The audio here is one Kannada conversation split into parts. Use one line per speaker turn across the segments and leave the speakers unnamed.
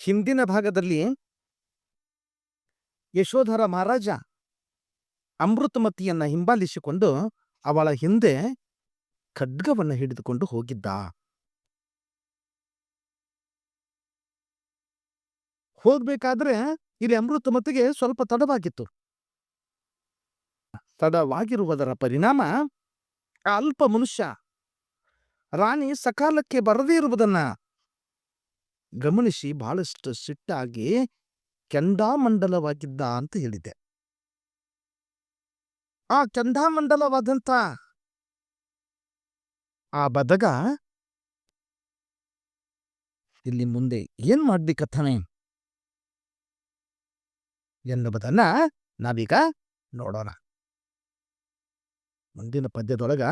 ಹಿಂದಿನ ಭಾಗದಲ್ಲಿ ಯಶೋಧರ ಮಹಾರಾಜ ಅಮೃತಮತಿಯನ್ನ ಹಿಂಬಾಲಿಸಿಕೊಂಡು ಅವಳ ಹಿಂದೆ ಖಡ್ಗವನ್ನು ಹಿಡಿದುಕೊಂಡು ಹೋಗಿದ್ದ. ಹೋಗ್ಬೇಕಾದ್ರೆ ಇಲ್ಲಿ ಅಮೃತಮತಿಗೆ ಸ್ವಲ್ಪ ತಡವಾಗಿತ್ತು. ತಡವಾಗಿರುವುದರ ಪರಿಣಾಮ ಅಲ್ಪ ಮನುಷ್ಯ ರಾಣಿ ಸಕಾಲಕ್ಕೆ ಬರದೇ ಇರುವುದನ್ನ ಗಮನಿಸಿ ಬಹಳಷ್ಟು ಸಿಟ್ಟಾಗಿ ಕೆಂಡಾಮಂಡಲವಾಗಿದ್ದ ಅಂತ ಹೇಳಿದ್ದೆ ಆ ಕೆಂಡಾಮಂಡಲವಾದಂತ ಆ ಬದಗ ಇಲ್ಲಿ ಮುಂದೆ ಏನ್ ಮಾಡ್ಲಿಕ್ಕತ್ತಾನೆ ಎನ್ನುವುದನ್ನ ನಾವೀಗ ನೋಡೋಣ. ಮುಂದಿನ ಪದ್ಯದೊಳಗ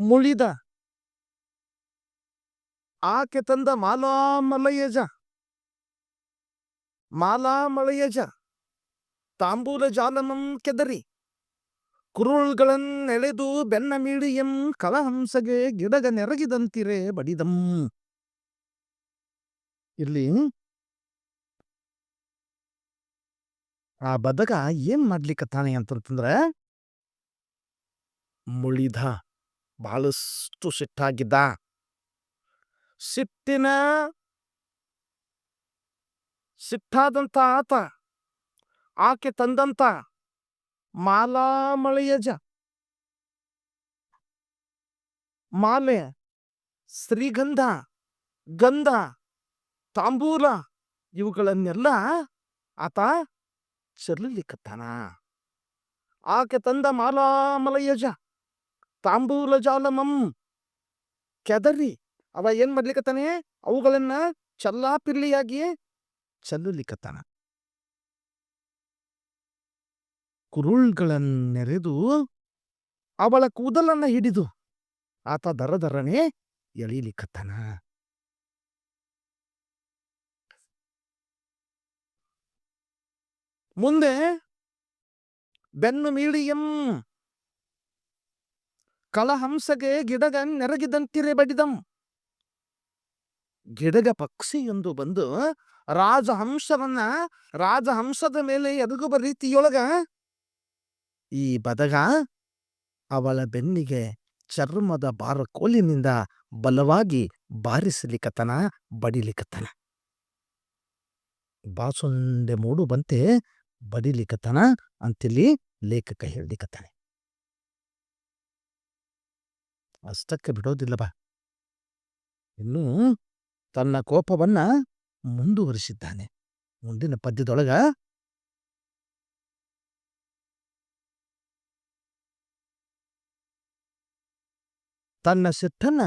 ಮುಳಿದ ಆಕೆ ತಂದ ಮಾಲಾ ಮಲಯಜ ಮಾಲಾ ಮಲಯಜ ತಾಂಬೂಲ ಜಾಲಮಂ ಕೆದರಿ. ಕುರುಳ್ಗಳನ್ನೆಳೆದು ಬೆನ್ನ ಮೀಡಿಯಂ ಕಲಹಂಸಗೆ ಗಿಡಗ ನೆರಗಿದಂತಿರೆ ಬಡಿದಂ. ಇಲ್ಲಿ ಆ ಬದಗ ಏನ್ ಮಾಡ್ಲಿಕ್ಕತ್ತಾನೆ ಅಂತಂದ್ರೆ, ಮುಳಿದ ಬಹಳಷ್ಟು ಸಿಟ್ಟಾಗಿದ್ದ. ಸಿಟ್ಟಿನ ಸಿಟ್ಟಾದಂತ ಆತ, ಆಕೆ ತಂದಂತ ಮಾಲಾಮಳೆಯಜ ಮಾಲೆ, ಶ್ರೀಗಂಧ, ಗಂಧ, ತಾಂಬೂಲ, ಇವುಗಳನ್ನೆಲ್ಲ ಆತ ಚೆಲ್ಲಲಿಕ್ಕತ್ತಾನ. ಆಕೆ ತಂದ ಮಾಲಾಮಲಯಜ ತಾಂಬೂಲ ಜಾಲಮಂ, ಕೆದರಿ. ಅವ ಏನ್ ಮಾಡ್ಲಿಕ್ಕತ್ತಾನೆ ಅವುಗಳನ್ನ ಚಲ್ಲಾಪಿಲ್ಲಿಯಾಗಿ ಚಲ್ಲಲಿಕ್ಕತ್ತಾನ ಕುರುಳ್ಗಳನ್ನೆರೆದು ಅವಳ ಕೂದಲನ್ನ ಹಿಡಿದು ಆತ ದರ ದರನೆ ಎಳೀಲಿಕ್ಕತ್ತಾನ ಮುಂದೆ ಬೆನ್ನು ಮೀಳಿಯಂ ಕಲಹಂಸಗೆ ಗಿಡಗ ನೆರಗಿದಂತಿರೆ ಬಡಿದಂ. ಗಿಡಗ ಪಕ್ಷಿಯೊಂದು ಬಂದು ರಾಜಹಂಸವನ್ನ, ರಾಜಹಂಸದ ಮೇಲೆ ಎದುಗುವ ರೀತಿಯೊಳಗ ಈ ಬದಗ ಅವಳ ಬೆನ್ನಿಗೆ ಚರ್ಮದ ಬಾರಕೋಲಿನಿಂದ ಬಲವಾಗಿ ಬಾರಿಸಲಿಕತನ ಬಡಿಲಿಕತ್ತನ. ಬಾಸುಂಡೆ ಮೂಡು ಬಂತೆ ಬಡಿಲಿಕತನ ಅಂತಿಲ್ಲಿ ಲೇಖಕ ಹೇಳಲಿಕತ್ತಾನೆ ಅಷ್ಟಕ್ಕೆ ಬಿಡೋದಿಲ್ಲ ಬಾ. ಇನ್ನು ತನ್ನ ಕೋಪವನ್ನ ಮುಂದುವರಿಸಿದ್ದಾನೆ. ಮುಂದಿನ ಪದ್ಯದೊಳಗ ತನ್ನ ಸಿಟ್ಟನ್ನ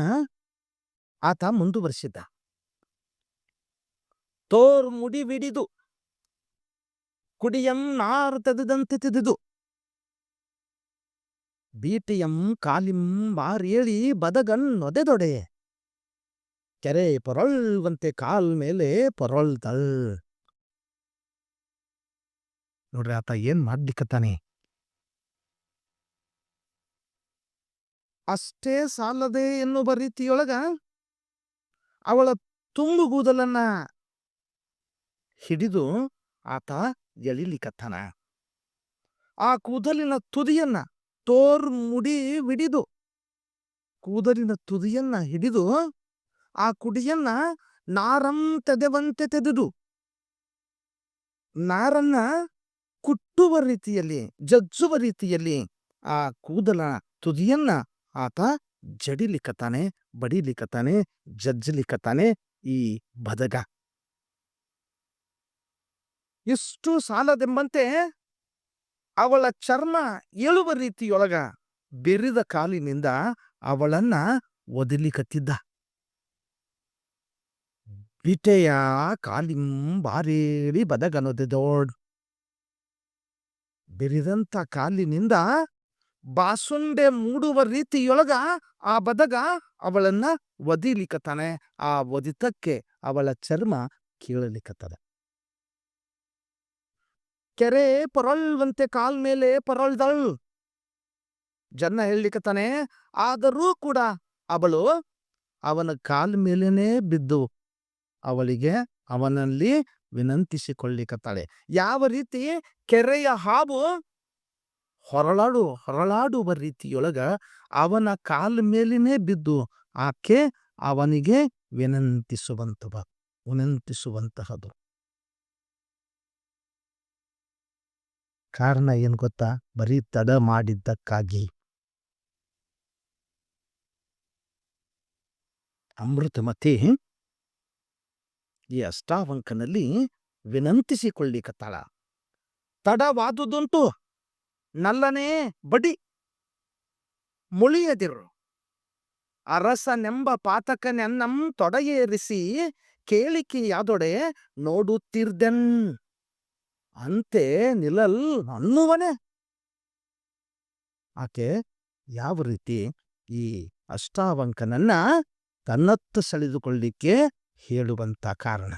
ಆತ ಮುಂದುವರಿಸಿದ್ದ. ತೋರ್ ಮುಡಿ ಬಿಡಿದು, ಕುಡಿಯಂ ನಾರು ತೆಗೆದಂತೆ ತಿದಿದು, ಬೀಟಿಯಂ ಕಾಲಿಂ ಬಾರೇಳಿ ಬದಗನ್ ನೊದೆದೊಡೆ. ಕೆರೆ ಪೊರಳ್ವಂತೆ ಕಾಲ್ ಮೇಲೆ ಪೊರಳ್ದಳ್. ನೋಡ್ರಿ ಆತ ಏನ್ ಮಾಡ್ಲಿಕ್ಕತ್ತಾನೆ ಅಷ್ಟೇ ಸಾಲದೆ ಎನ್ನುವ ರೀತಿಯೊಳಗ ಅವಳ ತುಂಬುಗೂದಲನ್ನ ಹಿಡಿದು ಆತ ಎಳಿಲಿಕ್ಕತ್ತಾನ ಆ ಕೂದಲಿನ ತುದಿಯನ್ನ ತೋರ್ ಮುಡಿ ಬಿಡಿದು ಕೂದಲಿನ ತುದಿಯನ್ನ ಹಿಡಿದು ಆ ಕುಡಿಯನ್ನ ನಾರಂ ತೆದೆವಂತೆ ತೆದುದು ನಾರನ್ನ ಕುಟ್ಟುವ ರೀತಿಯಲ್ಲಿ, ಜಜ್ಜುವ ರೀತಿಯಲ್ಲಿ ಆ ಕೂದಲ ತುದಿಯನ್ನ ಆತ ಜಡಿಲಿಕ್ಕತ್ತಾನೆ ಬಡಿಲಿಕ್ಕತ್ತಾನೆ ಜಜ್ಜಲಿಕ್ಕತ್ತಾನೆ ಈ ಬದಗ. ಎಷ್ಟು ಸಾಲದೆಂಬಂತೆ ಅವಳ ಚರ್ಮ ಏಳುವ ರೀತಿಯೊಳಗ ಬೆರಿದ ಕಾಲಿನಿಂದ ಅವಳನ್ನ ಒದಿಲಿಕತ್ತಿದ್ದ. ಬಿಟೆಯ ಕಾಲಿಂ ಬಾರೇಳಿ ಬದಗನೊದೆದೋಡ್ ಬಿರಿದಂತ ಕಾಲಿನಿಂದ ಬಾಸುಂಡೆ ಮೂಡುವ ರೀತಿಯೊಳಗ ಆ ಬದಗ ಅವಳನ್ನ ಒದಿಲಿಕತ್ತಾನೆ ಆ ಒದಿತಕ್ಕೆ ಅವಳ ಚರ್ಮ ಕೀಳಲಿಕತ್ತದ ಕೆರೆ ಪರೊಳ್ವಂತೆ ಕಾಲ್ ಮೇಲೆ ಪರೊಳ್ದಳ್. ಜನ್ನ ಹೇಳಲಿಕತ್ತಾನೆ ಆದರೂ ಕೂಡ ಅವಳು ಅವನ ಕಾಲ್ ಮೇಲೇನೆ ಬಿದ್ದು ಅವಳಿಗೆ ಅವನಲ್ಲಿ ವಿನಂತಿಸಿಕೊಳ್ಳಿಕತ್ತಾಳೆ. ಯಾವ ರೀತಿ? ಕೆರೆಯ ಹಾವು ಹೊರಳಾಡು, ಹೊರಳಾಡುವ ರೀತಿಯೊಳಗ ಅವನ ಕಾಲ ಮೇಲಿನೇ ಬಿದ್ದು ಆಕೆ ಅವನಿಗೆ ವಿನಂತಿಸುವಂತವ, ವಿನಂತಿಸುವಂತಹದು. ಕಾರಣ ಏನು ಗೊತ್ತಾ? ಬರೀ ತಡ ಮಾಡಿದ್ದಕ್ಕಾಗಿ. ಅಮೃತಮತಿ ಈ ಅಷ್ಟಾವಂಕನಲ್ಲಿ ವಿನಂತಿಸಿಕೊಳ್ಳಿಕತ್ತಾಳ. ತಡವಾದುದಂತೂ ನಲ್ಲನೇ ಬಡಿ. ಮುಳಿಯದಿರು. ಅರಸನೆಂಬ ಪಾತಕನೆನ್ನಂ ತೊಡೆಯೇರಿಸಿ ಕೇಳಿಕೆಯಾದೊಡೆ ನೋಡುತ್ತಿರ್ದೆನ್. ಅಂತೆ ನಿಲಲ್ ಅನ್ನುವನೆ. ಆಕೆ ಯಾವ ರೀತಿ ಈ ಅಷ್ಟಾವಂಕನನ್ನ ತನ್ನತ್ತ ಸೆಳೆದುಕೊಳ್ಳಿಕ್ಕೆ ಹೇಳುವಂತ ಕಾರಣ.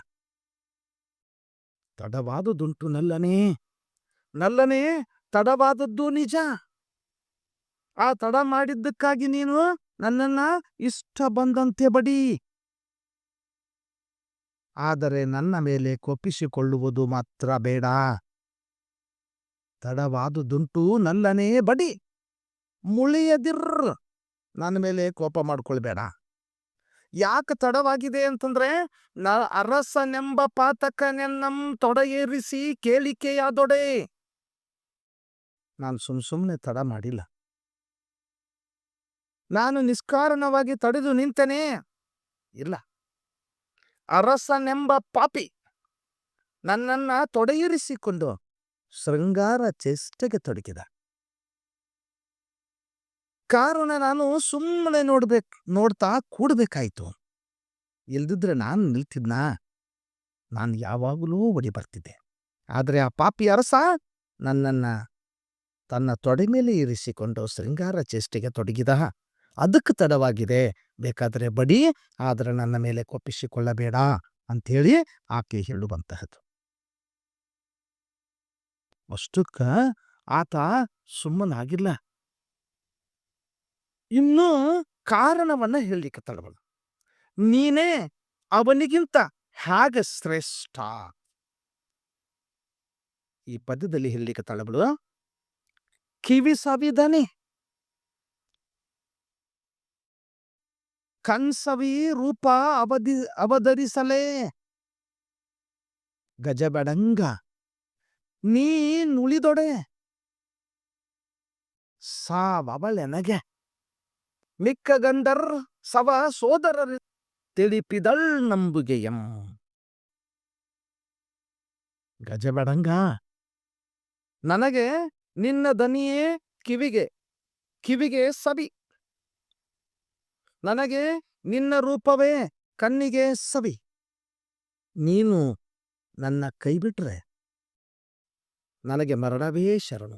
ತಡವಾದುದುಂಟು ನಲ್ಲನೇ. ನಲ್ಲನೇ ತಡವಾದದ್ದು ನಿಜ. ಆ ತಡ ಮಾಡಿದ್ದಕ್ಕಾಗಿ ನೀನು ನನ್ನನ್ನ ಇಷ್ಟ ಬಂದಂತೆ ಬಡಿ. ಆದರೆ ನನ್ನ ಮೇಲೆ ಕೊಪ್ಪಿಸಿಕೊಳ್ಳುವುದು ಮಾತ್ರ ಬೇಡ. ತಡವಾದುದುಂಟು ನಲ್ಲನೇ ಬಡಿ. ಮುಳಿಯದಿರ್ ನನ್ನ ಮೇಲೆ ಕೋಪ ಮಾಡ್ಕೊಳ್ಬೇಡ. ಯಾಕೆ ತಡವಾಗಿದೆ ಅಂತಂದ್ರೆ, ನ ಅರಸನೆಂಬ ಪಾತಕನೆನ್ನಂ ತೊಡೆಯೇರಿಸಿ ಕೇಳಿಕೆಯಾದೊಡೆ ನಾನು ಸುಮ್ ಸುಮ್ಮನೆ ತಡ ಮಾಡಿಲ್ಲ. ನಾನು ನಿಷ್ಕಾರಣವಾಗಿ ತಡೆದು ನಿಂತೇನೆ. ಇಲ್ಲ. ಅರಸನೆಂಬ ಪಾಪಿ ನನ್ನನ್ನ ತೊಡೆಯಿರಿಸಿಕೊಂಡು ಶೃಂಗಾರ ಚೇಷ್ಟೆಗೆ ತೊಡಗಿದ. ಕಾರಣ ನಾನು ಸುಮ್ಮನೆ ನೋಡ್ಬೇಕು, ನೋಡ್ತಾ ಕೂಡಬೇಕಾಯ್ತು. ಇಲ್ದಿದ್ರೆ ನಾನು ನಿಲ್ತಿದ್ನಾ? ನಾನು ಯಾವಾಗಲೂ ಒಡಿ ಬರ್ತಿದ್ದೆ. ಆದರೆ ಆ ಪಾಪಿ ಅರಸ ನನ್ನನ್ನ, ತನ್ನ ತೊಡೆ ಮೇಲೆ ಇರಿಸಿಕೊಂಡು ಶೃಂಗಾರ ಚೇಷ್ಟೆಗೆ ತೊಡಗಿದ. ಅದಕ್ಕೆ ತಡವಾಗಿದೆ. ಬೇಕಾದರೆ ಬಡಿ, ಆದರೆ ನನ್ನ ಮೇಲೆ ಕೊಪ್ಪಿಸಿಕೊಳ್ಳಬೇಡ ಅಂಥೇಳಿ ಆಕೆ ಹೇಳುವಂತಹದ್ದು. ಅಷ್ಟಕ್ಕ ಆತ ಸುಮ್ಮನಾಗಿಲ್ಲ. ಇನ್ನೂ ಕಾರಣವನ್ನ ಹೇಳಲಿಕ್ಕೆ ತಡಬಳ ನೀನೇ ಅವನಿಗಿಂತ ಹೇಗೆ ಶ್ರೇಷ್ಠ? ಈ ಪದ್ಯದಲ್ಲಿ ಹೇಳಲಿಕ್ಕೆ ತಳಬಳು ಕಿವಿ ಸವಿದನೆ. ಕನ್ಸವಿ ರೂಪ ಅವಧಿ, ಅವಧರಿಸಲೇ. ಗಜಬಡಂಗ. ನೀ ನುಳಿದೊಡೆ. ಸಾವಳೆನಗೆ ಮಿಕ್ಕ ಗಂಡರ್ ಸವ ಸೋದರರ ತಿಳಿಪಿದಳ್ ನಂಬುಗೆಯಂ. ಗಜಬಡಂಗ ನನಗೆ ನಿನ್ನ ದನಿಯೇ ಕಿವಿಗೆ ಕಿವಿಗೆ ಸವಿ. ನನಗೆ ನಿನ್ನ ರೂಪವೇ ಕಣ್ಣಿಗೆ ಸವಿ. ನೀನು ನನ್ನ ಕೈ ಬಿಟ್ರೆ ನನಗೆ ಮರಣವೇ ಶರಣು.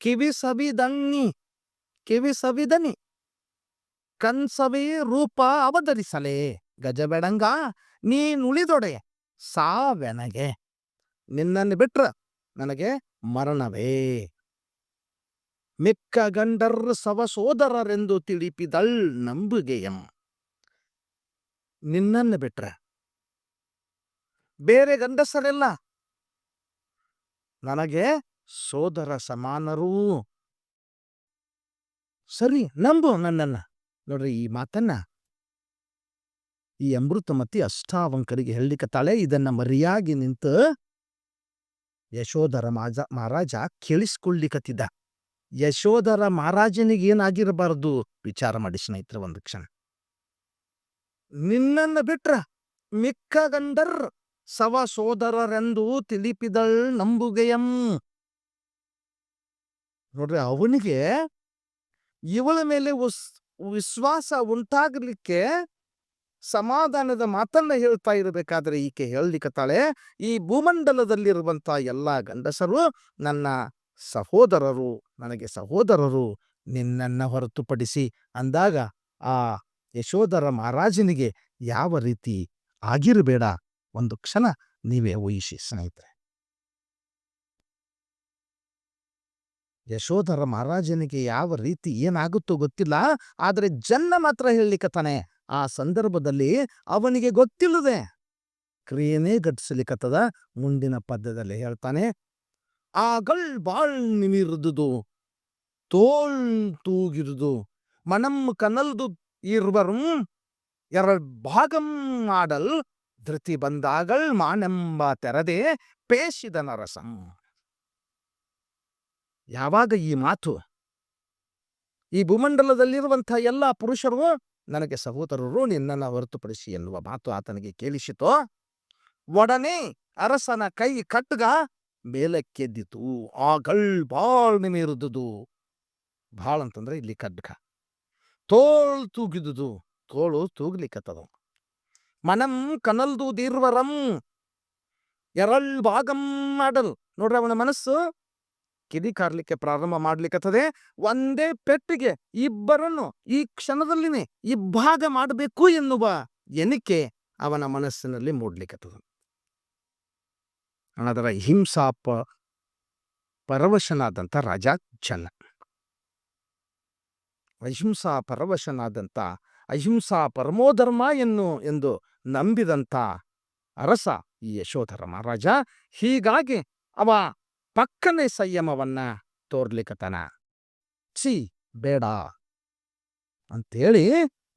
ಕಿವಿ ಸವಿದಣ್ಣಿ ಕಿವಿ ಸವಿದನಿ. ಕನ್ಸವಿ ರೂಪ ಅವತರಿಸಲೇ. ಗಜಬೆಡಂಗ ನೀನುಳಿದೊಡೆ ಸಾವೆನಗೆ. ನಿನ್ನನ್ನು ಬಿಟ್ರ ನನಗೆ ಮರಣವೇ. ಮಿಕ್ಕ ಗಂಡರ್ ಸವ ಸೋದರರೆಂದು ತಿಳಿಪಿದಳ್ ನಂಬುಗೆಯಂ. ನಿನ್ನನ್ನು ಬಿಟ್ರ. ಬೇರೆ ಗಂಡಸರೆಲ್ಲ? ನನಗೆ ಸೋದರ ಸಮಾನರೂ. ಸರಿ, ನಂಬು ನನ್ನನ್ನ. ನೋಡ್ರಿ ಈ ಮಾತನ್ನ ಈ ಅಮೃತಮತಿ ಅಷ್ಟಾವಂಕರಿಗೆ ಹೇಳಲಿಕ್ಕತ್ತಾಳೆ ಇದನ್ನ ಮರಿಯಾಗಿ ನಿಂತು ಯಶೋಧರ ಮಾಜ ಮಹಾರಾಜ ಕೇಳಿಸ್ಕೊಳ್ಳಿಕತ್ತಿದ್ದ. ಯಶೋಧರ ಮಹಾರಾಜನಿಗೆ ಏನಾಗಿರಬಾರದು? ವಿಚಾರ ಮಾಡಿ ಸ್ನೇಹಿತರೆ, ಒಂದು ಕ್ಷಣ. ನಿನ್ನನ್ನ ಬಿಟ್ರ ಮಿಕ್ಕ ಗಂಡರ್ ಸವ ಸೋದರರೆಂದು ತಿಳಿಪಿದಳ್ ನಂಬುಗೆಯಂ. ನೋಡ್ರಿ, ಅವನಿಗೆ ಇವಳ ಮೇಲೆ ವಿಶ್ವಾಸ ಉಂಟಾಗಲಿಕ್ಕೆ ಸಮಾಧಾನದ ಮಾತನ್ನ ಹೇಳ್ತಾ ಇರಬೇಕಾದ್ರೆ ಈಕೆ ಹೇಳಲಿಕ್ಕತ್ತಾಳೆ ಈ ಭೂಮಂಡಲದಲ್ಲಿರುವಂತ ಎಲ್ಲ ಗಂಡಸರು ನನ್ನ ಸಹೋದರರು, ನನಗೆ ಸಹೋದರರು, ನಿನ್ನನ್ನ ಹೊರತುಪಡಿಸಿ ಅಂದಾಗ ಆ ಯಶೋಧರ ಮಹಾರಾಜನಿಗೆ ಯಾವ ರೀತಿ ಆಗಿರಬೇಡ, ಒಂದು ಕ್ಷಣ ನೀವೇ ಊಹಿಸಿ ಸ್ನೇಹಿತರೆ. ಯಶೋಧರ ಮಹಾರಾಜನಿಗೆ ಯಾವ ರೀತಿ ಏನಾಗುತ್ತೋ ಗೊತ್ತಿಲ್ಲ. ಆದರೆ ಜನ್ನ ಮಾತ್ರ ಹೇಳಲಿಕ್ಕತ್ತಾನೆ ಆ ಸಂದರ್ಭದಲ್ಲಿ ಅವನಿಗೆ ಗೊತ್ತಿಲ್ಲದೆ ಕ್ರಿಯೆನೇ ಘಟಿಸಲಿಕ್ಕತ್ತದ ಮುಂದಿನ ಪದ್ಯದಲ್ಲಿ ಹೇಳ್ತಾನೆ. ಆಗಲ್ ಬಾಳ್ ನಿಮಿರುದುದು, ತೋಳ್ ತೂಗಿರುದು ಮನಂ ಕನಲ್ದು ಇರುವರುಂ ಎರಡ್ ಭಾಗಂ ಆಡಲ್, ಧೃತಿ ಬಂದಾಗಳ್ ಮಾನೆಂಬ ತೆರದೆ ಪೇಶಿದ ನರಸಂ ಯಾವಾಗ ಈ ಮಾತು? ಈ ಭೂಮಂಡಲದಲ್ಲಿರುವಂಥ ಎಲ್ಲ ಪುರುಷರು, ನನಗೆ ಸಹೋದರರು, ನಿನ್ನನ್ನು ಹೊರತುಪಡಿಸಿ ಎನ್ನುವ ಮಾತು ಆತನಿಗೆ ಕೇಳಿಸಿತೋ, ಒಡನೆ ಅರಸನ ಕೈ ಕಟ್ಗ ಮೇಲಕ್ಕೆದ್ದಿತು. ಆಗಳ್ ಬಾಳ್ ನಿಮಿರುದುದು ಭಾಳ ಅಂತಂದ್ರೆ ಇಲ್ಲಿ ಖಡ್ಗ ತೋಳ್ ತೂಗಿದುದು. ತೋಳು ತೂಗ್ಲಿಕ್ಕತ್ತದ ಮನಂ ಕನಲ್ದು ದೀರ್ವರಂ, ಎರಳ್ ಭಾಗಂ ಮಾಡಲ್ ನೋಡ್ರಿ ಅವನ ಮನಸ್ಸು. ಕಿಡಿ ಕಾರ್ಲಿಕ್ಕೆ ಪ್ರಾರಂಭ ಮಾಡ್ಲಿಕ್ಕತ್ತದೆ ಒಂದೇ ಪೆಟ್ಟಿಗೆ, ಇಬ್ಬರನ್ನು ಈ ಕ್ಷಣದಲ್ಲಿನೇ ಇಬ್ಬಾಗ ಮಾಡಬೇಕು ಎನ್ನುವ ಎನಿಕೆ ಅವನ ಮನಸ್ಸಿನಲ್ಲಿ ಮೂಡ್ಲಿಕ್ಕತ್ತದ ಅದರ ಹಿಂಸಾಪ ಪರವಶನಾದಂಥ ರಾಜ ಜನ. ಅಹಿಂಸಾ ಪರವಶನಾದಂಥ, ಅಹಿಂಸಾ ಪರಮೋಧರ್ಮ ಎನ್ನು, ಎಂದು ನಂಬಿದಂಥ ಅರಸ ಈ ಯಶೋಧರ ಮಹಾರಾಜ ಹೀಗಾಗಿ ಅವ ಪಕ್ಕನೆ ಸಂಯಮವನ್ನ ತೋರ್ಲಿಕ್ಕತನ ಛೀ, ಬೇಡ. ಅಂತೇಳಿ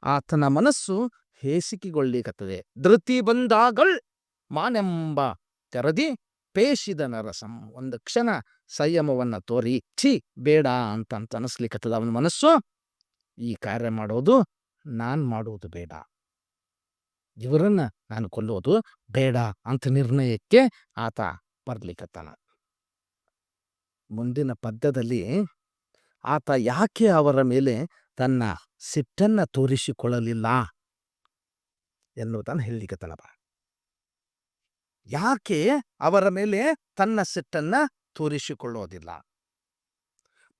ಆತನ ಮನಸ್ಸು ಹೇಸಿಕೆಗೊಳ್ಳಿಕತ್ತದೆ. ಧೃತಿ ಬಂದಾಗಳ್ ಮಾನೆಂಬ ತೆರದಿ ಪೇಶಿದ ನರಸಂ. ಒಂದು ಕ್ಷಣ ಸಂಯಮವನ್ನ ತೋರಿ, ಛೀ, ಬೇಡ ಅಂತ ಅಂತ ಅನಿಸ್ಲಿಕ್ಕತ್ತದ ಅವನ ಮನಸ್ಸು. ಈ ಕಾರ್ಯ ಮಾಡೋದು ನಾನ್ ಮಾಡುವುದು ಬೇಡ. ಇವರನ್ನ ನಾನು ಕೊಲ್ಲೋದು ಬೇಡ ಅಂತ ನಿರ್ಣಯಕ್ಕೆ ಆತ ಬರ್ಲಿಕ್ಕತ್ತಾನ ಮುಂದಿನ ಪದ್ಯದಲ್ಲಿ ಆತ ಯಾಕೆ ಅವರ ಮೇಲೆ ತನ್ನ ಸಿಟ್ಟನ್ನ ತೋರಿಸಿಕೊಳ್ಳಲಿಲ್ಲ ಎನ್ನುವುದನ್ನು ಹೇಳಲಿಕ್ಕತ್ತನಪ್ಪ ಯಾಕೆ ಅವರ ಮೇಲೆ ತನ್ನ ಸಿಟ್ಟನ್ನ ತೋರಿಸಿಕೊಳ್ಳೋದಿಲ್ಲ?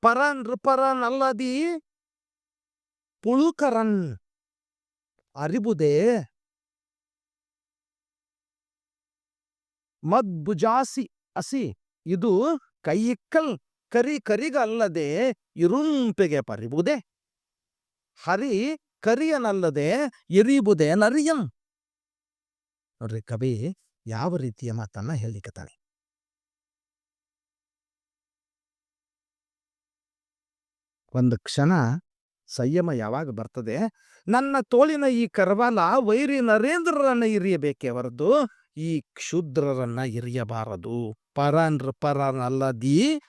ಪರ ನೃಪರನಲ್ಲದಿ ಪುಳುಕರನ್ ಅರಿಬುದೇ ಮದ್ಭುಜಾಸಿ ಅಸಿ, ಇದು ಕೈಯಿಕ್ಕಲ್ ಕರಿ ಕರಿಗಲ್ಲದೆ ಇರುಂಪೆಗೆ ಪರಿಬುದೆ. ಹರಿ ಕರಿಯನಲ್ಲದೆ ಇರಿಬುದೆ ನರಿಯನ್. ನೋಡ್ರಿ ಕವಿ ಯಾವ ರೀತಿಯ ಮಾತನ್ನ ಹೇಳಿಕತಾನೆ ಒಂದು ಕ್ಷಣ ಸಂಯಮ ಯಾವಾಗ ಬರ್ತದೆ? ನನ್ನ ತೋಳಿನ ಈ ಕರವಾಲ ವೈರಿ ನರೇಂದ್ರರನ್ನ ಇರಿಯಬೇಕೇ ಹೊರದು ಈ ಕ್ಷುದ್ರರನ್ನ ಇರಿಯಬಾರದು. ನೃಪರನಲ್ಲದಿ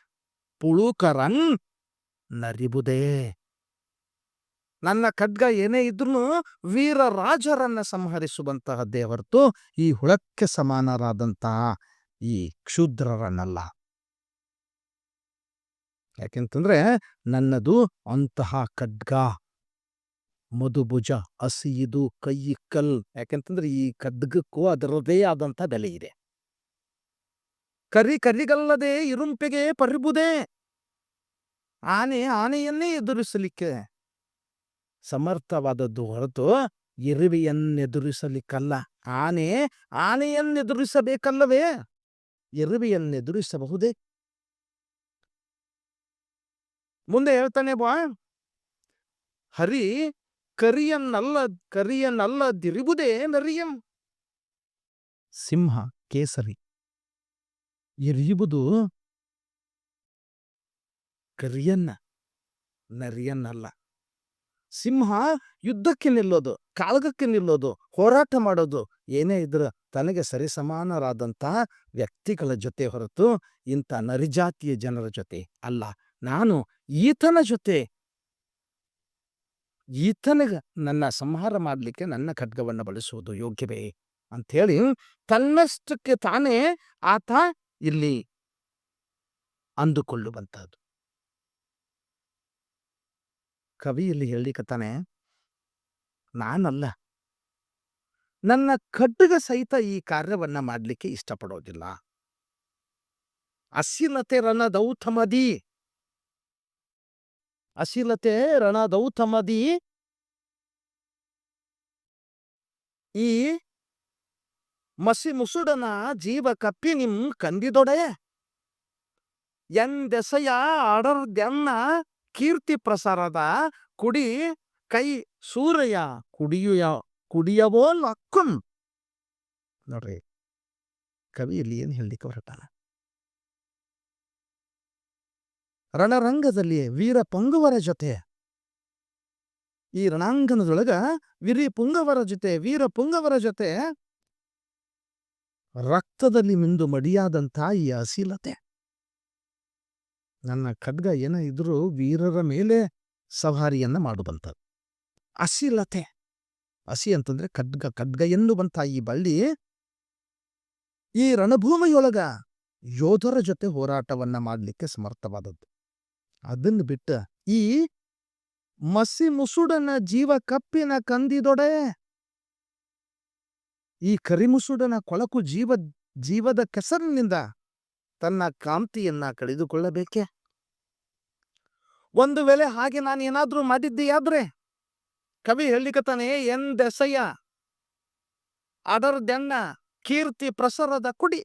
ಪುಳುಕರನ್ ನರಿಬುದೇ. ನನ್ನ ಖಡ್ಗ ಏನೇ ಇದ್ರೂ ವೀರ ರಾಜರನ್ನ ಸಂಹರಿಸುವಂತಹ ದೇವರ್ತು ಈ ಹುಳಕ್ಕೆ ಸಮಾನರಾದಂತಹ ಈ ಕ್ಷುದ್ರರನ್ನಲ್ಲ. ಯಾಕೆಂತಂದ್ರೆ ನನ್ನದು ಅಂತಹ ಖಡ್ಗ. ಮಧುಭುಜ ಹಸಿಯಿದು ಕೈ ಕಲ್ ಯಾಕೆಂತಂದ್ರೆ ಈ ಖಡ್ಗಕ್ಕೂ ಅದರದೇ ಆದಂತ ಬೆಲೆ ಇದೆ. ಕರಿ ಕರಿಗಲ್ಲದೆ ಇರುಂಪೆಗೆ ಪರಿಬುದೇ. ಆನೆ ಆನೆಯನ್ನೇ ಎದುರಿಸಲಿಕ್ಕೆ. ಸಮರ್ಥವಾದದ್ದು ಹೊರತು ಇರುವೆಯನ್ನೆದುರಿಸಲಿಕ್ಕಲ್ಲ ಆನೆ ಆನೆಯನ್ನೆದುರಿಸಬೇಕಲ್ಲವೇ? ಇರುವೆಯನ್ನೆದುರಿಸಬಹುದೇ ಮುಂದೆ ಹೇಳ್ತಾನೆ ಬಾ. ಹರಿ ಕರಿಯನ್ನಲ್ಲ ಕರಿಯನ್ನಲ್ಲದಿರುವುದೇ ನರಿಯಂ. ಸಿಂಹ, ಕೇಸರಿ. ಇರಿಯುವುದು ಕರಿಯನ್ನ. ನರಿಯನ್ನಲ್ಲ. ಸಿಂಹ ಯುದ್ಧಕ್ಕೆ ನಿಲ್ಲೋದು, ಕಾಳಗಕ್ಕೆ ನಿಲ್ಲೋದು, ಹೋರಾಟ ಮಾಡೋದು, ಏನೇ ಇದ್ರೂ ತನಗೆ ಸರಿಸಮಾನರಾದಂಥ ವ್ಯಕ್ತಿಗಳ ಜೊತೆ ಹೊರತು ಇಂಥ ನರಿಜಾತಿಯ ಜನರ ಜೊತೆ ಅಲ್ಲ. ನಾನು ಈತನ ಜೊತೆ ಈತನಿಗೆ ನನ್ನ ಸಂಹಾರ ಮಾಡಲಿಕ್ಕೆ ನನ್ನ ಖಡ್ಗವನ್ನು ಬಳಸುವುದು ಯೋಗ್ಯವೇ? ಅಂಥೇಳಿ ತನ್ನಷ್ಟಕ್ಕೆ ತಾನೇ ಆತ ಇಲ್ಲಿ ಅಂದುಕೊಳ್ಳುವಂಥದ್ದು. ಕವಿ ಇಲ್ಲಿ ಹೇಳಿಕತ್ತಾನೆ ನಾನಲ್ಲ. ನನ್ನ ಖಡ್ಗ ಸಹಿತ ಈ ಕಾರ್ಯವನ್ನ ಮಾಡಲಿಕ್ಕೆ ಇಷ್ಟಪಡೋದಿಲ್ಲ. ಅಶೀಲತೆ ರಣದೌತಮದಿ. ಅಶೀಲತೆ ರಣದೌತಮದಿ. ಈ ಮಸಿ ಮುಸುಡನ ಜೀವ ಕಪ್ಪಿ ನಿಮ್ ಕಂದಿದೊಡೆ? ಎಂದೆಸೆಯ ಅಡರ್ದೆನ್ನ ಕೀರ್ತಿ ಪ್ರಸಾರದ ಕುಡಿ ಕೈ ಸೂರಯ ಕುಡಿಯುಯ, ಕುಡಿಯವೋ ಲಕ್ಕುಂ ನೋಡ್ರಿ, ಕವಿಯಲ್ಲಿ ಏನು ಹೇಳಲಿಕ್ಕೆ ಹೊರಟಾನ? ರಣರಂಗದಲ್ಲಿ ವೀರ ಪೊಂಗುವರ ಜೊತೆ. ಈ ರಣಾಂಗನದೊಳಗ ವಿರಿ ಪುಂಗವರ ಜೊತೆ, ವೀರ ಪುಂಗವರ ಜೊತೆ ರಕ್ತದಲ್ಲಿ ಮಿಂದು ಮಡಿಯಾದಂಥ ಈ ಅಸೀಲತೆ. ನನ್ನ ಖಡ್ಗ ಏನ ಇದ್ರೂ ವೀರರ ಮೇಲೆ ಸವಾರಿಯನ್ನ ಮಾಡುವಂಥದ್ದು. ಅಸೀಲತೆ. ಹಸಿ ಅಂತಂದ್ರೆ ಖಡ್ಗ ಖಡ್ಗ ಎನ್ನುವಂಥ ಈ ಬಳ್ಳಿ ಈ ರಣಭೂಮಿಯೊಳಗ ಯೋಧರ ಜೊತೆ ಹೋರಾಟವನ್ನ ಮಾಡಲಿಕ್ಕೆ ಸಮರ್ಥವಾದದ್ದು. ಅದನ್ನು ಬಿಟ್ಟ ಈ ಮಸಿ ಮುಸುಡನ ಜೀವ ಕಪ್ಪಿನ ಕಂದಿದೊಡೆ ಈ ಕರಿಮುಸುಡನ ಕೊಳಕು ಜೀವ, ಜೀವದ ಕೆಸರಿನಿಂದ ತನ್ನ ಕಾಂತಿಯನ್ನ ಕಳೆದುಕೊಳ್ಳಬೇಕೆ? ಒಂದು ವೇಳೆ ಹಾಗೆ ನಾನು ಏನಾದ್ರೂ ಮಾಡಿದ್ದೀಯಾದ್ರೆ? ಕವಿ ಹೇಳಿಕತಾನೆ ಎಂದೆಸೆಯ ಅದರದೆನ್ನ ಕೀರ್ತಿ ಪ್ರಸರದ ಕುಡಿ.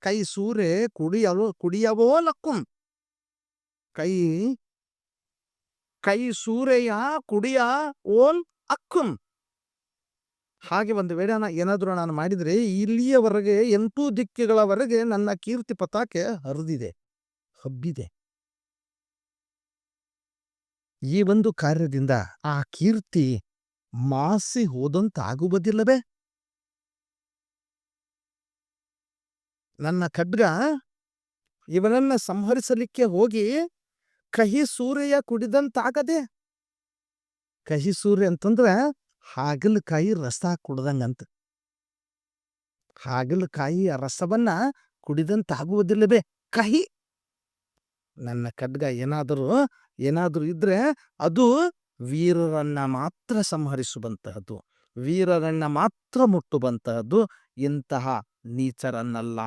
ಕೈ ಸೂರೆ ಕುಡಿಯಲು, ಕುಡಿಯವೋ ಲಕ್ಕುಂ. ಕೈ ಕೈ ಸೂರೆಯ ಕುಡಿಯ ಓಲ್ ಅಕ್ಕುಂ. ಹಾಗೆ ಒಂದು ವೇಳೆ ನಾನು ಏನಾದರೂ ನಾನು ಮಾಡಿದರೆ ಇಲ್ಲಿಯವರೆಗೆ ಎಂಟೂ ದಿಕ್ಕುಗಳವರೆಗೆ ನನ್ನ ಕೀರ್ತಿ ಪತಾಕೆ ಹರಿದಿದೆ, ಹಬ್ಬಿದೆ. ಈ ಒಂದು ಕಾರ್ಯದಿಂದ ಆ ಕೀರ್ತಿ ಮಾಸಿ ಹೋದಂತಾಗುವುದಿಲ್ಲವೇ? ನನ್ನ ಖಡ್ಗ, ಇವನನ್ನ ಸಂಹರಿಸಲಿಕ್ಕೆ ಹೋಗಿ ಕಹಿ ಸೂರೆಯ ಕುಡಿದಂತಾಗದೆ? ಕಹಿ ಸೂರ್ಯ ಅಂತಂದ್ರೆ ಹಾಗಲಕಾಯಿ ರಸ ಕುಡ್ದಂಗಂತ. ಹಾಗಲಕಾಯಿ ರಸವನ್ನ ಕುಡಿದಂತಾಗುವುದಿಲ್ಲವೇ ಕಹಿ. ನನ್ನ ಖಡ್ಗ ಏನಾದರೂ ಏನಾದರೂ ಇದ್ರೆ ಅದು ವೀರರನ್ನ ಮಾತ್ರ ಸಂಹರಿಸುವಂತಹದ್ದು, ವೀರರನ್ನ ಮಾತ್ರ ಮುಟ್ಟುವಂತಹದ್ದು, ಇಂತಹ ನೀಚರನ್ನಲ್ಲ,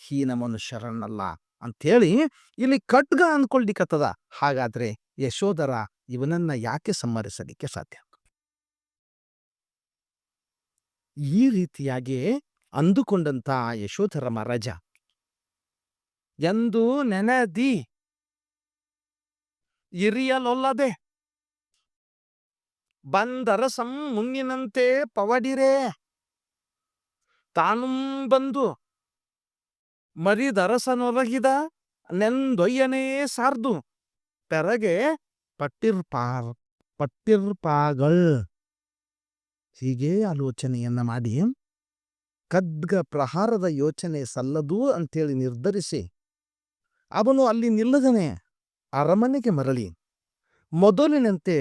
ಹೀನ ಮನುಷ್ಯರನ್ನಲ್ಲ ಅಂಥೇಳಿ ಇಲ್ಲಿ ಖಡ್ಗ ಅಂದ್ಕೊಳ್ಲಿಕ್ಕತ್ತದ ಹಾಗಾದ್ರೆ ಯಶೋಧರ ಇವನನ್ನ ಯಾಕೆ ಸಂಹರಿಸಲಿಕ್ಕೆ ಸಾಧ್ಯ? ಈ ರೀತಿಯಾಗಿ ಅಂದುಕೊಂಡಂತ ಯಶೋಧರ ಮಹಾರಾಜ ಎಂದು ನೆನೆದಿ ಇರಿಯಲೊಲ್ಲದೆ ಬಂದರಸಂ ಮುನ್ನಿನಂತೆ ಪವಡಿರೆ, ತಾನು ಬಂದು ಮರಿದರಸನೊರಗಿದ ನೆಂದೊಯ್ಯನೇ ಸಾರ್ದು, ಪೆರಗೆ ಪಟ್ಟಿರ್ಪಾರ್ ಪಟ್ಟಿರ್ಪಾಗಳ್ ಹೀಗೆ ಆಲೋಚನೆಯನ್ನ ಮಾಡಿ ಖದ್ಗ ಪ್ರಹಾರದ ಯೋಚನೆ ಸಲ್ಲದು ಅಂತೇಳಿ ನಿರ್ಧರಿಸಿ, ಅವನು ಅಲ್ಲಿ ನಿಲ್ಲದನೆ, ಅರಮನೆಗೆ ಮರಳಿ, ಮೊದಲಿನಂತೆ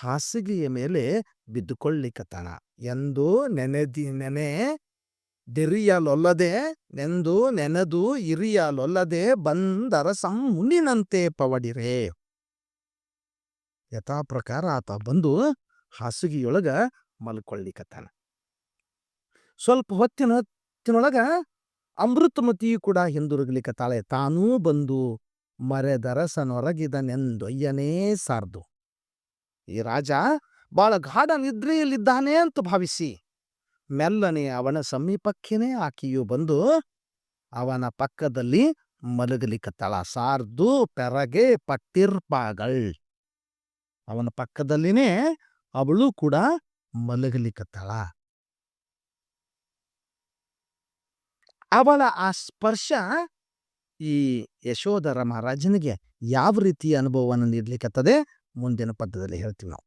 ಹಾಸಿಗೆಯ ಮೇಲೆ ಬಿದ್ದುಕೊಳ್ಳಿಕತನ ಎಂದು ನೆನೆದಿ, ನೆನೆ, ದಿರಿಯಲೊಲ್ಲದೆ, ನೆಂದು ನೆನೆದು ಇರಿಯಲೊಲ್ಲದೆ ಬಂದರ ಸಂಮುನಿನಂತೆ ಪವಡಿರೆ. ಯಥಾ ಪ್ರಕಾರ ಆತ ಬಂದು ಹಾಸಿಗೆಯೊಳಗ ಮಲ್ಕೊಳ್ಳಿಕತ್ತಾನ ಸ್ವಲ್ಪ ಹೊತ್ತಿನ ಹೊತ್ತಿನೊಳಗ ಅಮೃತಮತಿ ಕೂಡ ಹಿಂದಿರುಗಲಿಕ್ಕತ್ತಾಳೆ ತಾನೂ ಬಂದು ಮರೆದರಸನೊರಗಿದನೆಂದೊಯ್ಯನೇ ಸಾರ್ದು. ಈ ರಾಜ ಬಹಳ ಗಾಢ ನಿದ್ರೆಯಲ್ಲಿದ್ದಾನೆ ಅಂತ ಭಾವಿಸಿ ಮೆಲ್ಲನೆ ಅವನ ಸಮೀಪಕ್ಕೇನೆ ಆಕೆಯು ಬಂದು ಅವನ ಪಕ್ಕದಲ್ಲಿ ಮಲಗಲಿಕ್ಕತ್ತಾಳ ಸಾರ್ದು ಪೆರಗೆ ಪಟ್ಟಿರ್ಪಾಗಳ್. ಅವನ ಪಕ್ಕದಲ್ಲಿನೇ ಅವಳು ಕೂಡ ಮಲಗಲಿಕತ್ತಾಳ? ಅವಳ ಆ ಸ್ಪರ್ಶ ಈ ಯಶೋಧರ ಮಹಾರಾಜನಿಗೆ ಯಾವ ರೀತಿಯ ಅನುಭವವನ್ನು ನೀಡಲಿಕ್ಕತ್ತದೆ ಮುಂದಿನ ಪದ್ಯದಲ್ಲಿ ಹೇಳ್ತೀವಿ ನಾವು.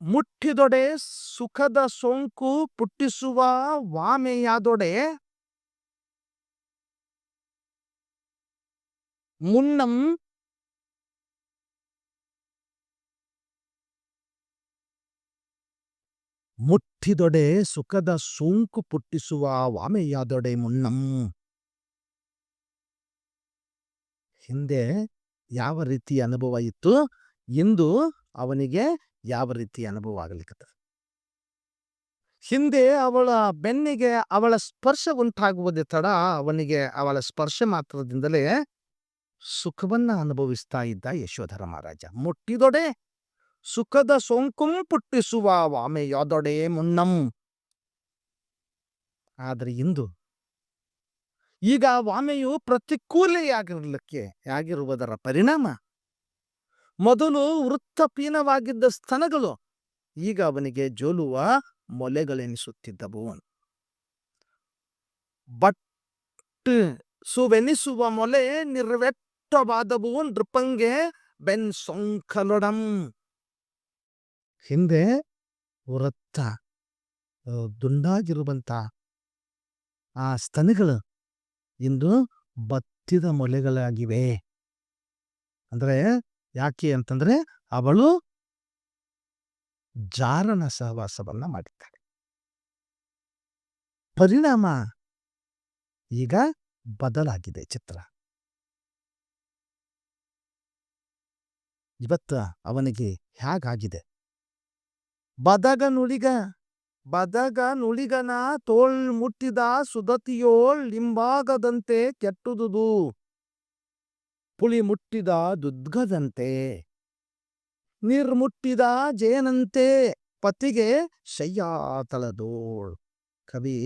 ಮುಟ್ಟಿದೊಡೆ ಸುಖದ ಸೋಂಕು ಪುಟ್ಟಿಸುವ ವಾಮೆಯಾದೊಡೆ ಮುನ್ನಂ ಮುಟ್ಟಿದೊಡೆ ಸುಖದ ಸೋಂಕು ಪುಟ್ಟಿಸುವ ವಾಮೆಯಾದೊಡೆ ಮುನ್ನಂ. ಹಿಂದೆ ಯಾವ ರೀತಿ ಅನುಭವ ಇತ್ತು? ಇಂದು ಅವನಿಗೆ ಯಾವ ರೀತಿ ಅನುಭವ ಆಗಲಿಕ್ಕದ ಹಿಂದೆ ಅವಳ ಬೆನ್ನಿಗೆ ಅವಳ ಸ್ಪರ್ಶ ಉಂಟಾಗುವುದೇ ತಡ ಅವನಿಗೆ ಅವಳ ಸ್ಪರ್ಶ ಮಾತ್ರದಿಂದಲೇ ಸುಖವನ್ನ ಅನುಭವಿಸ್ತಾ ಇದ್ದ ಯಶೋಧರ ಮಹಾರಾಜ. ಮುಟ್ಟಿದೊಡೆ ಸುಖದ ಸೋಂಕುಂ ಪುಟ್ಟಿಸುವ ವಾಮೆಯಾದೊಡೆ ಮುನ್ನಂ ಆದರೆ ಇಂದು ಈಗ ವಾಮೆಯು ಪ್ರತಿಕೂಲೆಯಾಗಿರಲಿಕ್ಕೆ ಆಗಿರುವುದರ ಪರಿಣಾಮ ಮೊದಲು ವೃತ್ತಪೀನವಾಗಿದ್ದ ಸ್ತನಗಳು ಈಗ ಅವನಿಗೆ ಜೋಲುವ ಮೊಲೆಗಳೆನಿಸುತ್ತಿದ್ದವು ಬಟ್ ಸುವೆನಿಸುವ ಮೊಲೆ ನಿರ್ವೆಟ್ಟವಾದವು ನೃಪಂಗೆ ಬೆನ್ ಸೊಂಕಲೊಡಂ ಹಿಂದೆ ವೃತ್ತ ದುಂಡಾಗಿರುವಂಥ ಆ ಸ್ತನಗಳು ಇಂದು ಬತ್ತಿದ ಮೊಲೆಗಳಾಗಿವೆ. ಅಂದ್ರೆ ಯಾಕೆ ಅಂತಂದ್ರೆ ಅವಳು ಜಾರನ ಸಹವಾಸವನ್ನ ಮಾಡಿದ್ದಾಳೆ ಪರಿಣಾಮ ಈಗ ಬದಲಾಗಿದೆ ಚಿತ್ರ. ಇವತ್ತು ಅವನಿಗೆ ಹೇಗಾಗಿದೆ ಬದಗ ನುಳಿಗ, ಬದಗ ನುಳಿಗನ ತೋಳ್ ಮುಟ್ಟಿದ ಸುದತಿಯೋಳ್ ಲಿಂಬಾಗದಂತೆ ಕೆಟ್ಟುದುದು. ಪುಳಿ ಮುಟ್ಟಿದ ದುದ್ಗದಂತೆ ನಿರ್ಮುಟ್ಟಿದ ಜೇನಂತೆ ಪತಿಗೆ ಶಯ್ಯಾತಳದೋಳ್ ಕವಿ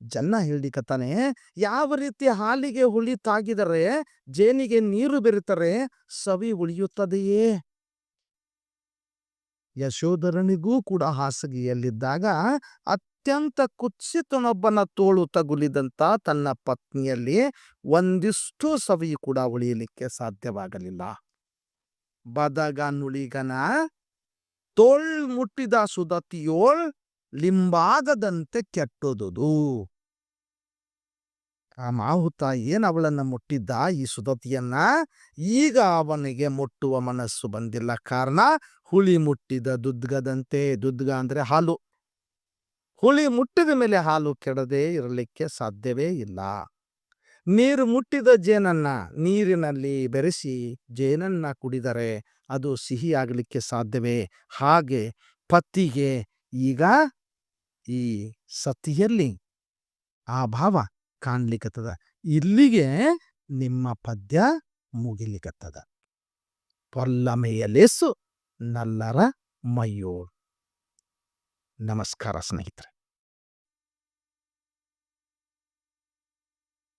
ಜನ್ನ ಹೇಳಿಕತ್ತಾನೆ ಯಾವ ರೀತಿ ಹಾಲಿಗೆ ಹುಳಿ ತಾಗಿದರೆ ಜೇನಿಗೆ ನೀರು ಬೆರೆತರೆ ಸವಿ ಉಳಿಯುತ್ತದೆಯೇ? ಯಶೋಧರನಿಗೂ ಕೂಡ ಹಾಸಿಗೆಯಲ್ಲಿದ್ದಾಗ ಅತ್ಯಂತ ಕುತ್ಸಿತನೊಬ್ಬನ ತೋಳು ತಗುಲಿದಂತ ತನ್ನ ಪತ್ನಿಯಲ್ಲಿ ಒಂದಿಷ್ಟು ಸವಿ ಕೂಡ ಉಳಿಯಲಿಕ್ಕೆ ಸಾಧ್ಯವಾಗಲಿಲ್ಲ. ಬದಗ ನುಳಿಗನ ತೋಳ್ ಮುಟ್ಟಿದ ಸುದತಿಯೋಳ್ ಲಿಂಬಾಗದಂತೆ ಕೆಟ್ಟುದುದು. ಆ ಮಾಹುತ ಏನು ಅವಳನ್ನ ಮುಟ್ಟಿದ್ದ ಈ ಸುದತಿಯನ್ನ? ಈಗ ಅವನಿಗೆ ಮುಟ್ಟುವ ಮನಸ್ಸು ಬಂದಿಲ್ಲ. ಕಾರಣ ಹುಳಿ ಮುಟ್ಟಿದ ದುದ್ಗದಂತೆ. ದುದ್ಗ ಅಂದ್ರೆ ಹಾಲು. ಹುಳಿ ಮುಟ್ಟಿದ ಮೇಲೆ ಹಾಲು ಕೆಡದೆ ಇರಲಿಕ್ಕೆ ಸಾಧ್ಯವೇ ಇಲ್ಲ. ನೀರು ಮುಟ್ಟಿದ ಜೇನನ್ನ ನೀರಿನಲ್ಲಿ ಬೆರೆಸಿ ಜೇನನ್ನ ಕುಡಿದರೆ ಅದು ಸಿಹಿಯಾಗಲಿಕ್ಕೆ ಸಾಧ್ಯವೇ? ಹಾಗೆ ಪತಿಗೆ ಈಗ ಈ ಸತಿಯಲ್ಲಿ ಆ ಭಾವ. ಕಾಣ್ಲಿಕ್ಕತ್ತದ ಇಲ್ಲಿಗೆ ನಿಮ್ಮ ಪದ್ಯ ಮುಗಿಲಿಕತ್ತದ. ಪೊಲ್ಲಮೆಯ ಲೇಸು ನಲ್ಲರ ಮಯೂರ್ ನಮಸ್ಕಾರ ಸ್ನೇಹಿತರೆ.